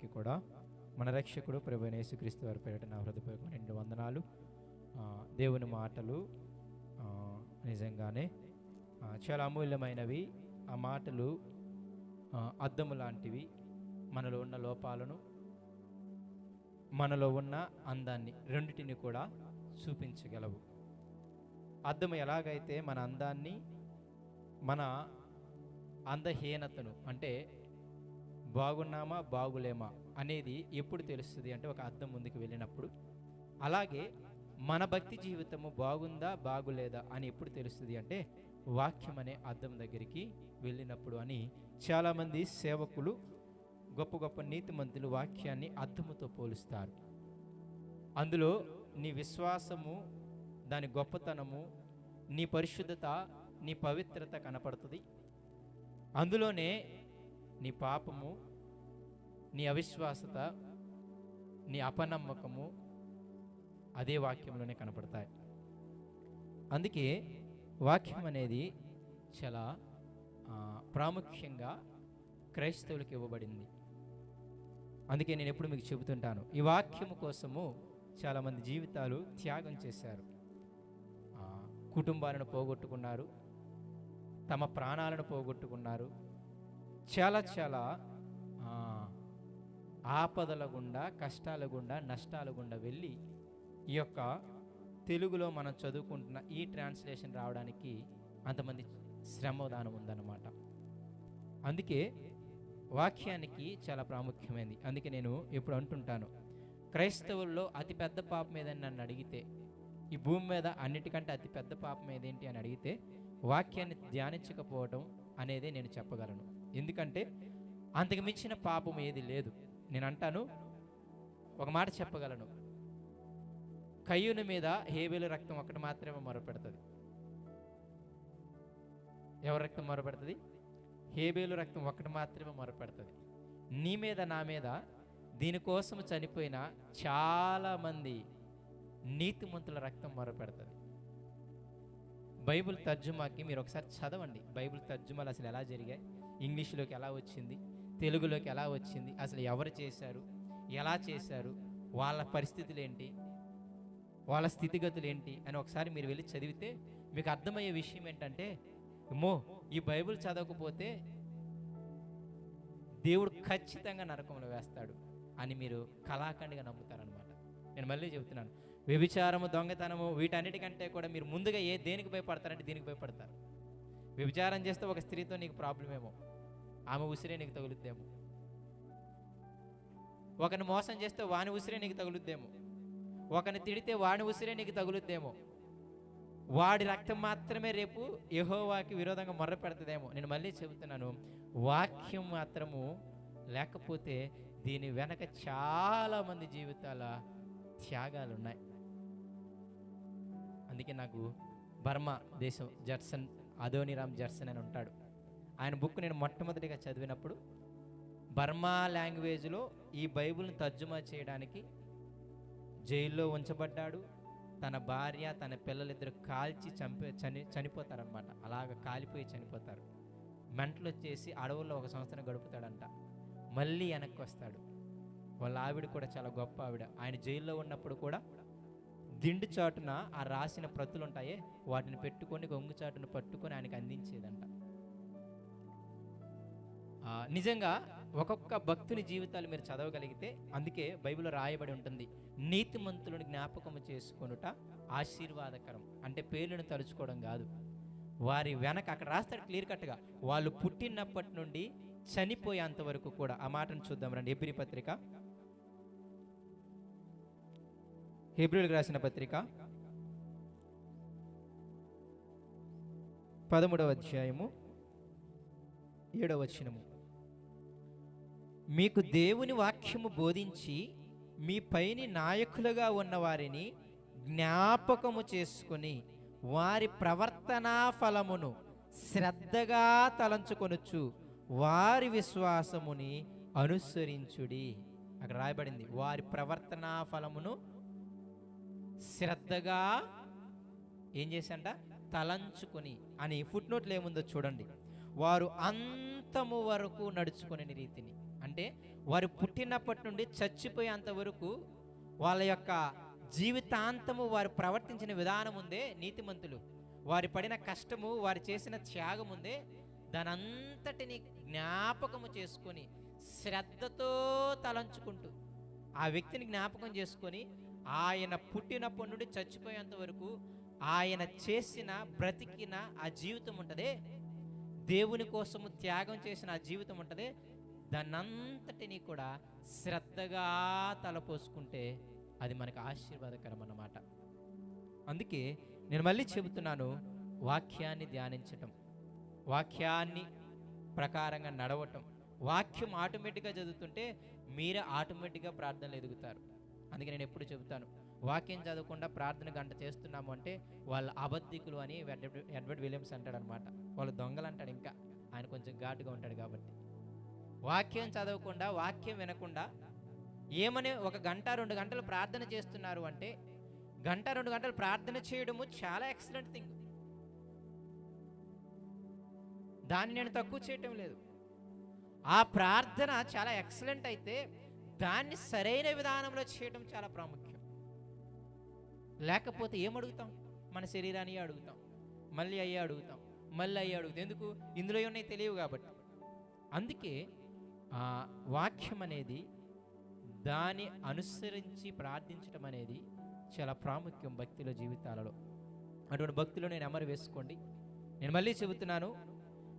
అందరికీ కూడా మన రక్షకుడు ప్రభు యేసుక్రీస్తు వారి పేరిట నా హృదయపూర్వక రెండు వందనాలు. దేవుని మాటలు నిజంగానే చాలా అమూల్యమైనవి. ఆ మాటలు అద్దము లాంటివి మనలో ఉన్న లోపాలను మనలో ఉన్న అందాన్ని రెండిటిని కూడా చూపించగలవు. అద్దము ఎలాగైతే మన అందాన్ని మన అందహీనతను అంటే బాగున్నామా బాగులేమా అనేది ఎప్పుడు తెలుస్తుంది అంటే ఒక అర్థం ముందుకు వెళ్ళినప్పుడు. అలాగే మన భక్తి జీవితము బాగుందా బాగులేదా అని ఎప్పుడు తెలుస్తుంది అంటే వాక్యం అనే అర్థం దగ్గరికి వెళ్ళినప్పుడు అని చాలామంది సేవకులు గొప్ప గొప్ప నీతిమంతులు వాక్యాన్ని అర్థముతో పోలుస్తారు. అందులో నీ విశ్వాసము దాని గొప్పతనము నీ పరిశుద్ధత నీ పవిత్రత కనపడుతుంది. అందులోనే నీ పాపము నీ అవిశ్వాసత నీ అపనమ్మకము అదే వాక్యంలోనే కనపడతాయి. అందుకే వాక్యం అనేది చాలా ప్రాముఖ్యంగా క్రైస్తవులకు ఇవ్వబడింది. అందుకే నేను ఎప్పుడు మీకు చెబుతుంటాను ఈ వాక్యము కోసము చాలామంది జీవితాలు త్యాగం చేశారు. కుటుంబాలను పోగొట్టుకున్నారు తమ ప్రాణాలను పోగొట్టుకున్నారు చాలా చాలా ఆపదల గుండా కష్టాల గుండా నష్టాల గుండా వెళ్ళి ఈ యొక్క తెలుగులో మనం చదువుకుంటున్న ఈ ట్రాన్స్లేషన్ రావడానికి అంతమంది శ్రమదానం ఉందన్నమాట. అందుకే వాక్యానికి చాలా ప్రాముఖ్యమైనది అందుకే నేను ఇప్పుడు అంటుంటాను క్రైస్తవుల్లో అతి పెద్ద పాపం ఏదని నన్ను అడిగితే ఈ భూమి మీద అన్నిటికంటే అతి పెద్ద పాపం ఏదేంటి? అని అడిగితే వాక్యాన్ని ధ్యానించకపోవడం అనేదే నేను చెప్పగలను. ఎందుకంటే అంతకు మించిన పాపం ఏది లేదు. నేను అంటాను ఒక మాట చెప్పగలను. కయ్యూని మీద హేబేలు రక్తం ఒకటి మాత్రమే మొరపెడుతుంది. ఎవరి రక్తం మొరపెడుతుంది? హేబేలు రక్తం ఒకటి మాత్రమే మొరపెడుతుంది. నీ మీద నా మీద దీనికోసం చనిపోయిన చాలామంది నీతిమంతుల రక్తం మొరపెడుతుంది. బైబిల్ తర్జుమాకి మీరు ఒకసారి చదవండి. బైబిల్ తర్జుమాలు అసలు ఎలా జరిగాయి? ఇంగ్లీష్లోకి ఎలా వచ్చింది? తెలుగులోకి ఎలా వచ్చింది? అసలు ఎవరు చేశారు? ఎలా చేశారు? వాళ్ళ పరిస్థితులు ఏంటి? వాళ్ళ స్థితిగతులు ఏంటి? అని ఒకసారి మీరు వెళ్ళి చదివితే మీకు అర్థమయ్యే విషయం ఏంటంటే మో ఈ బైబిల్ చదవకపోతే దేవుడు ఖచ్చితంగా నరకంలో వేస్తాడు అని మీరు కళాఖండిగా నమ్ముతారనమాట నేను మళ్ళీ చెబుతున్నాను. వ్యభిచారము దొంగతనము వీటన్నిటికంటే కూడా మీరు ముందుగా ఏ దేనికి భయపడతారంటే దీనికి భయపడతారు. వ్యభిచారం చేస్తే ఒక స్త్రీతో నీకు ప్రాబ్లం ఏమో. ఆమె ఉసిరే నీకు తగులుద్దేమో. ఒకరిని మోసం చేస్తే వాని ఉసిరే నీకు తగులుద్దేమో. ఒకరిని తిడితే వాని ఉసిరే నీకు తగులుద్దేమో. వాడి రక్తం మాత్రమే రేపు యహోవాకి విరోధంగా మొర్ర పెడుతుందేమో. నేను మళ్ళీ చెబుతున్నాను వాక్యం మాత్రము లేకపోతే దీని వెనక చాలా మంది జీవితాల త్యాగాలు ఉన్నాయి అందుకే నాకు బర్మా దేశం జట్సన్ అదోనిరామ్ జర్సన్ అని ఉంటాడు. ఆయన బుక్ నేను మొట్టమొదటిగా చదివినప్పుడు బర్మా లాంగ్వేజ్లో ఈ బైబిల్ని తర్జుమా చేయడానికి జైల్లో ఉంచబడ్డాడు. తన భార్య తన పిల్లలిద్దరు కాల్చి చంపే చని చనిపోతారనమాట అలాగ కాలిపోయి చనిపోతారు. మెంటలు వచ్చేసి అడవుల్లో ఒక సంవత్సరం గడుపుతాడంట. మళ్ళీ వెనక్కి వస్తాడు వాళ్ళ ఆవిడ కూడా చాలా గొప్ప ఆవిడ. ఆయన జైల్లో ఉన్నప్పుడు కూడా దిండు చాటున ఆ రాసిన ప్రతులు ఉంటాయే వాటిని పెట్టుకొని గొంగు చాటును పట్టుకొని ఆయనకి అందించేదంట. నిజంగా ఒక్కొక్క భక్తుని జీవితాలు మీరు చదవగలిగితే అందుకే బైబిల్లో రాయబడి ఉంటుంది. నీతిమంతులను జ్ఞాపకం చేసుకొనుట ఆశీర్వాదకరం. అంటే పేర్లను తలుచుకోవడం కాదు. వారి వెనక అక్కడ రాస్తాడు క్లియర్ కట్గా వాళ్ళు పుట్టినప్పటి నుండి చనిపోయేంత వరకు కూడా. ఆ మాటను చూద్దాం రండి ఎబ్రి పత్రిక. హెబ్రిల్కి రాసిన పత్రిక పదమూడవ అధ్యాయము ఏడవ వచనము. మీకు దేవుని వాక్యము బోధించి మీ పైని నాయకులుగా ఉన్న వారిని జ్ఞాపకము చేసుకొని వారి ప్రవర్తనా ఫలమును శ్రద్ధగా తలంచుకొనొచ్చు వారి విశ్వాసముని అనుసరించుడి. అక్కడ రాయబడింది. వారి ప్రవర్తనా ఫలమును శ్రద్ధగా ఏం చేశాంట? తలంచుకొని అని ఫుట్ నోట్లు ఏముందో చూడండి. వారు అంతము వరకు నడుచుకునే రీతిని. అంటే వారు పుట్టినప్పటి నుండి చచ్చిపోయేంత వరకు వాళ్ళ యొక్క జీవితాంతము వారు ప్రవర్తించిన విధానం ఉందే నీతిమంతులు. వారి పడిన కష్టము వారు చేసిన త్యాగం ఉందే దానంతటిని జ్ఞాపకము చేసుకొని శ్రద్ధతో తలంచుకుంటూ ఆ వ్యక్తిని జ్ఞాపకం చేసుకొని ఆయన పుట్టినప్పటి నుండి చచ్చిపోయేంత వరకు ఆయన చేసిన బ్రతికిన ఆ జీవితం ఉంటదే. దేవుని కోసము త్యాగం చేసిన ఆ జీవితం ఉంటదే. దాన్నంతటినీ కూడా శ్రద్ధగా తలపోసుకుంటే అది మనకు ఆశీర్వాదకరం అన్నమాట అందుకే నేను మళ్ళీ చెబుతున్నాను వాక్యాన్ని ధ్యానించటం వాక్యాన్ని ప్రకారంగా నడవటం. వాక్యం ఆటోమేటిక్గా చదువుతుంటే మీరే ఆటోమేటిక్గా ప్రార్థనలు ఎదుగుతారు. అందుకే నేను ఎప్పుడు చెబుతాను వాక్యం చదవకుండా ప్రార్థన గంట చేస్తున్నాము అంటే వాళ్ళ అబద్ధికులు అని ఎడ్వర్డ్ ఎడ్వర్డ్ విలియమ్స్ అంటాడు అనమాట వాళ్ళు దొంగలు అంటాడు ఇంకా. ఆయన కొంచెం ఘాటుగా ఉంటాడు కాబట్టి. వాక్యం చదవకుండా వాక్యం వినకుండా ఏమని ఒక గంట రెండు గంటలు ప్రార్థన చేస్తున్నారు అంటే గంట రెండు గంటలు ప్రార్థన చేయడము చాలా ఎక్సలెంట్ థింగ్ దాన్ని నేను తక్కువ చేయటం లేదు. ఆ ప్రార్థన చాలా ఎక్సలెంట్ అయితే దాన్ని సరైన విధానంలో చేయడం చాలా ప్రాముఖ్యం. లేకపోతే ఏం అడుగుతాం మన శరీరాన్ని అడుగుతాం. మళ్ళీ అయ్యే అడుగుతాం. మళ్ళీ అయ్యే అడుగుతాం. ఎందుకు? ఇందులో ఉన్నాయి తెలియవు కాబట్టి. అందుకే ఆ వాక్యం అనేది దాన్ని అనుసరించి ప్రార్థించడం అనేది చాలా ప్రాముఖ్యం భక్తిలో జీవితాలలో. అటువంటి భక్తిలో నేను అమరు వేసుకోండి. నేను మళ్ళీ చెబుతున్నాను.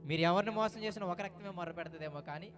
మీరు ఎవరిని మోసం చేసినా ఒక రక్తమే మొరపెడతదేమో కానీ